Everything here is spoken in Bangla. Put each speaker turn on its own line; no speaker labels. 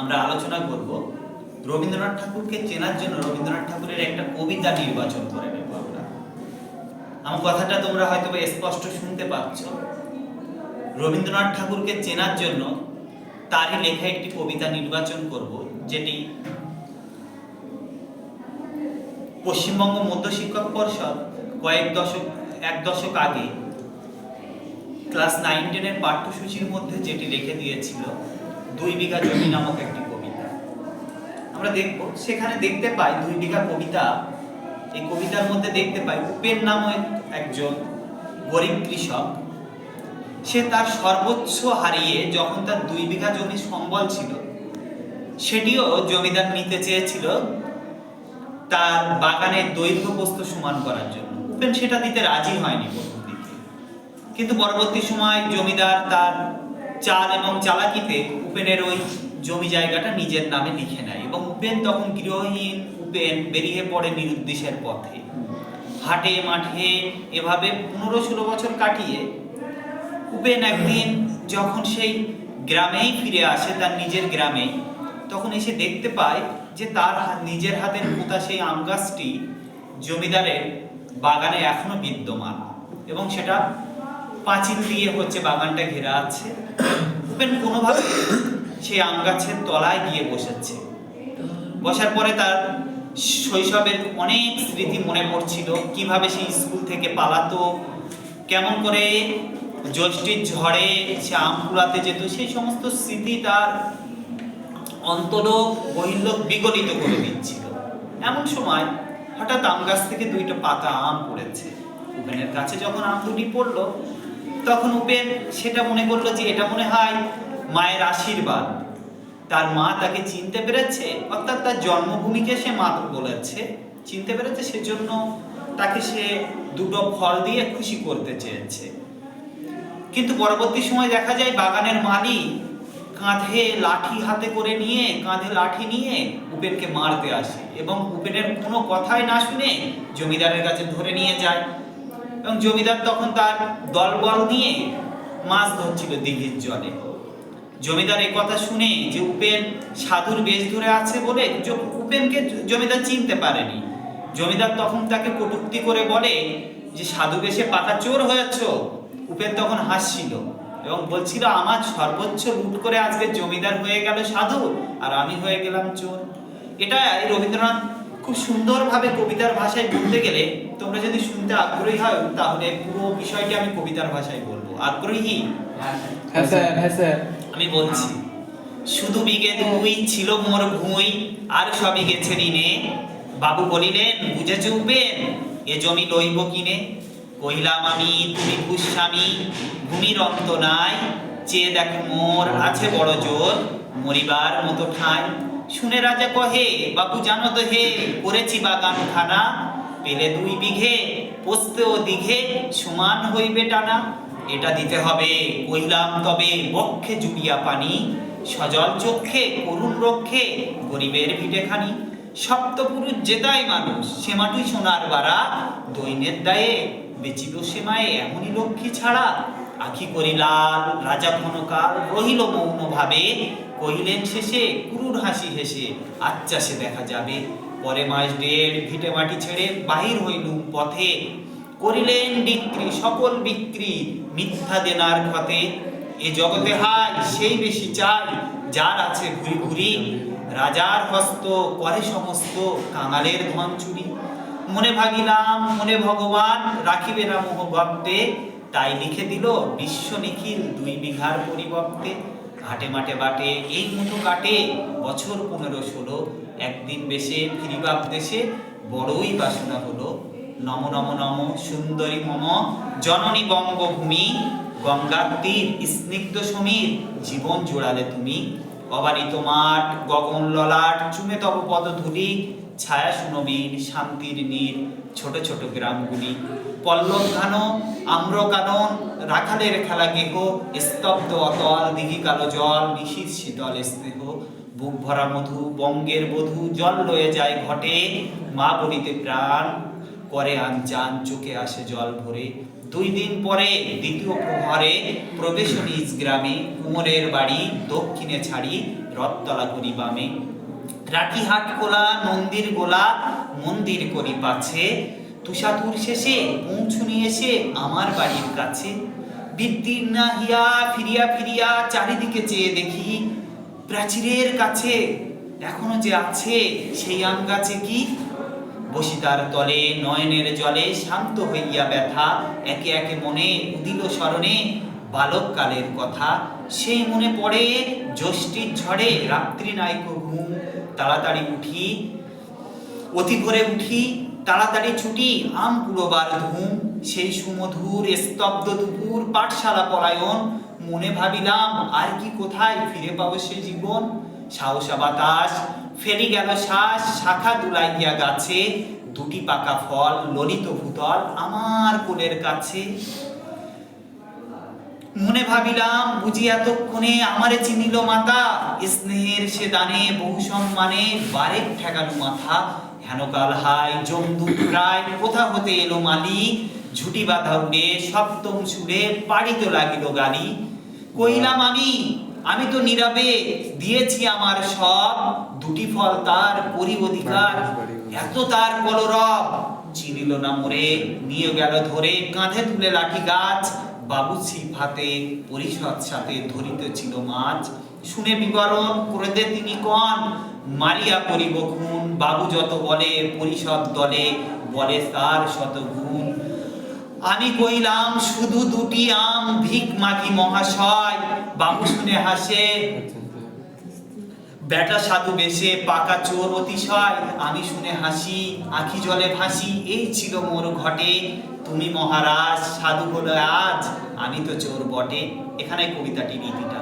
আমরা আলোচনা করব রবীন্দ্রনাথ ঠাকুরকে চেনার জন্য রবীন্দ্রনাথ ঠাকুরের একটা কবিতা নির্বাচন করে নেব আমরা। আমার কথাটা তোমরা হয়তো স্পষ্ট শুনতে পাচ্ছ। রবীন্দ্রনাথ ঠাকুরকে চেনার জন্য তারই লেখা একটি কবিতা নির্বাচন করব, যেটি পশ্চিমবঙ্গ মধ্য শিক্ষক পর্ষদ কয়েক দশক, এক দশক আগে ক্লাস নাইন টেনের পাঠ্যসূচির মধ্যে যেটি রেখে দিয়েছিল দুই বিঘা জমি নামক একটি কবিতা। আমরা দেখব, সেখানে দেখতে পাই দুই বিঘা কবিতা, এই কবিতার মধ্যে দেখতে পাই উপেন নামক একজন গরিব কৃষক। সে তার সর্বোচ্চ হারিয়ে যখন তার দুই বিঘা জমি সম্বল ছিল, সেটিও জমিদার নিতে চেয়েছিল তার বাগানের দৈর্ঘ্য প্রস্থ সমান করার জন্য। উপেন সেটা দিতে রাজি হয়নি কিন্তু পরবর্তী সময় জমিদার তার চাল এবং চালাকিতে উপেনের ওই জমি জায়গাটা নিজের নামে লিখে নেয় এবং উপেন তখন গৃহহীন, উপেন বেরিয়ে পড়ে নিরুদ্দেশের পথে। হাটে, মাঠে এভাবে পনেরো ষোলো বছর কাটিয়ে উপেন একদিন যখন সেই গ্রামেই ফিরে আসে, তার নিজের গ্রামে তখন এসে দেখতে পায় যে তার নিজের হাতের পোতা সেই আম গাছটি জমিদারের বাগানে এখনও বিদ্যমান এবং সেটা পাঁচিল দিয়ে হচ্ছে বাগানটা ঘেরা আছে। উপেন কোনোভাবে? সেই আম গাছের তলায় গিয়ে বসেছে। বসার পরে তার শৈশবের অনেক স্মৃতি মনে পড়ছিল। কীভাবে সে স্কুল থেকে পালাতো, কেমন করে জ্যৈষ্ঠীর ঝড়ে সে আম কুড়াতে যেত, সেই সমস্ত স্মৃতি তার অন্তলোক বহির্লোক বিগলিত করে দিচ্ছিল। এমন সময় হঠাৎ আম গাছ থেকে দুইটা পাতা আম পড়েছে। উপেনের কাছে যখন আম পড়ল তখন উপেন সেটা মনে করল যে এটা মনে হয় মায়ের আশীর্বাদ। তার মা তাকে চিনতে পেরেছে, অর্থাৎ তার জন্মভূমিকে সে মা বলেছে। চিনতে পেরেছে, সেজন্য তাকে সে দুটো ফল দিয়ে খুশি করতে চেয়েছে। কিন্তু পরবর্তী সময় দেখা যায় বাগানের মালি কাঁধে লাঠি হাতে করে নিয়ে, কাঁধে লাঠি নিয়ে উপেনকে মারতে আসে এবং উপেনের কোনো কথাই না শুনে জমিদারের কাছে ধরে নিয়ে যায়। এবং জমিদার তখন তার দলবল নিয়ে মাছ ধরছিল দিঘির জলে। জমিদার এই কথা শুনে যে উপেন সাধুর বেশ ধরে আছে বলে উপেনকে জমিদার চিনতে পারেনি। জমিদার তখন তাকে কটুক্তি করে বলে যে, সাধু বেশে পাতা চোর হয়েছ? উপেন তখন হাসছিল এবং বলছিল, আমার সর্বোচ্চ লুট করে আজকে জমিদার হয়ে গেল সাধু, আর আমি হয়ে গেলাম চোর। এটা রবীন্দ্রনাথ খুব সুন্দরভাবে কবিতার ভাষায় বলতে গেলে তোমরা যদি শুনতে আগ্রহী হয় তাহলে পুরো বিষয়টি আমি কবিতার ভাষায় বলব। আগ্রহী?
হ্যাঁ স্যার হ্যাঁ স্যার।
আমি বলছি শুধু বিঘে দুই ছিল মোর ভুঁই আর সবই গেছে ঋণে। বাবু বলিলেন বুঝে উপেন এ জমি লইব কিনে? কহিলাম আমি তুমি ভূস্বামী ভূমির অন্ত নাই চেয়ে দেখ মোর আছে বড় জোর মরিবার মতো ঠাঁই। শুনে রাজা কহে, বাবু জানো তো হে, করেছি বাগান খানা, পেলে দুই বিঘে পোস্তে ও দিঘে, সমান হইবে টানা। এটা দিতে হবে কইলাম তবে বক্ষে জুড়িয়া পানি, সজল চক্ষে, করুণ রক্ষে, গরিবের ভিটেখানি সপ্তপুরুষ জেতাই মানুষ, সে মাটুই সোনার বাড়া দৈনের দায়ে বেচিল সে মায়ে, এমনই লক্ষ্মী ছাড়া। আখি করিলাল রাজা ক্ষণকাল রহিল মৌন ভাবে কহিলেন, শেষে কুরুর হাসি হেসে আচ্ছা সে দেখা যাবে। পরে মাস দেড় ভিটে মাটি ছেড়ে বাহির হইলুম পথে। করিলেন বিক্রি, সকল বিক্রি মিথ্যা দেনার ক্ষতে। এ জগতে হাই সেই বেশি চাই, যার আছে ঘুরি ঘুরি। রাজার হস্ত করে সমস্ত কাঙালের ধন চুরি। মনে ভাগিলাম, মনে ভগবান, রাখিবে না মোহ ভক্তে তাই লিখে দিল বিশ্ব নিখিল দুই বিঘার পরিবর্তে। ঘাটে মাঠে বাটে এই মুঠো কাটে, বছর পনেরো ষোলো। একদিন বেশে ফিরিবাব দেশে, বড়ই বাসনা হলো। নম নম নম সুন্দরী মম, জননী বঙ্গভূমি, গঙ্গার তীর, স্নিগ্ধ সমীর, জীবন জোড়ালে তুমি। অবারিত মাঠ গগন ললাট চুমে তব পদধূলি ছায়া সুনবীর শান্তির নীর ছোট ছোট গ্রামগুলি। পল্লব ঘান আম্র কানন, রাখালের খেলা গেহ, স্তব্ধ অতল দিঘি কালো জল নিশীর শীতল স্নেহ। বুক ভরা মধু, বঙ্গের বধূ, জল লয়ে যায় ঘটে, মা বলিতে প্রাণ। করে আন আনচান চোখে আসে জল ভরে। দুই দিন পরে দ্বিতীয় প্রহরে নিজ গ্রামে, কুমোরের বাড়ি, দক্ষিণে ছাড়ি, রথতলা করি বামে। রাটিহাট কোলা, নন্দির গোলা, মন্দির করি পাছে। তুষাতুর শেষে পৌঁছুনি এসে আমার বাড়ির কাছে। বিদ্যির হিয়া, ফিরিয়া ফিরিয়া চারিদিকে চেয়ে দেখি, প্রাচীরের কাছে এখনও যে আছে সেই আম গাছে কি? বসিতার তলে নয়নের জলে শান্ত হইয়া ব্যথা, একে একে মনে উদিল স্মরণে বালককালের কথা। সেই মনে পড়ে, জ্যোষ্ঠীর ঝড়ে রাত্রি নায়ক ঘুম তাড়াতাড়ি উঠি, অতি ভোরে উঠি, তাড়াতাড়ি ছুটি, আম কুড়োবার ধুম, সেই সুমধুর, স্তব্ধ দুপুর, পাঠশালা পলায়ন, মনে ভাবিলাম, আর কি কোথায় ফিরে পাবো সে জীবন? সাহসা বাতাস ফেরি গেল শ্বাস, শাখা দুলাইয়া গাছে, দুটি পাকা ফল, ললিত ভূতল, আমার কোলের কাছে। মনে ভাবিলাম, বুঝি এতক্ষণে আমারে চিনিল মাতা। স্নেহের সে দানে বহু সম্মানে বারেক ঠেকানো মাথা। হেন হেনকাল হাই জমদু প্রায়, কোথা হতে এলো মালি? ঝুটি বাঁধা উড়ে, সপ্তম সুরে পাড়িতে লাগিল গালি। কইলাম আমি আমি তো নীরবে, দিয়েছি আমার সব। দুটি ফল তার পরি অধিকার, এত তার কলরব। চিনিল না মোরে, নিয়ে গেল ধরে, কাঁধে তুলে লাঠি গাছ। বাবু ছিপ হাতে পরিষদ সাথে ধরিতেছিল মাছ। শুনে বিবরণ করে দে তিনি কন, মারিয়া করিব খুন। বাবু যত বলে, পরিষদ দলে বলে তার শত গুণ। আমি কইলাম, শুধু দুটি আম ভিক মাগি মহাশয়। বাবু শুনে হাসে, বেটা সাধু বেশে, পাকা চোর অতিশয়। আমি শুনে হাসি, আখি জলে ভাসি। এই ছিল মোর ঘটে। তুমি মহারাজ সাধু হলো আজ আমি তো চোর বটে। এখানে কবিতাটি নীতিটা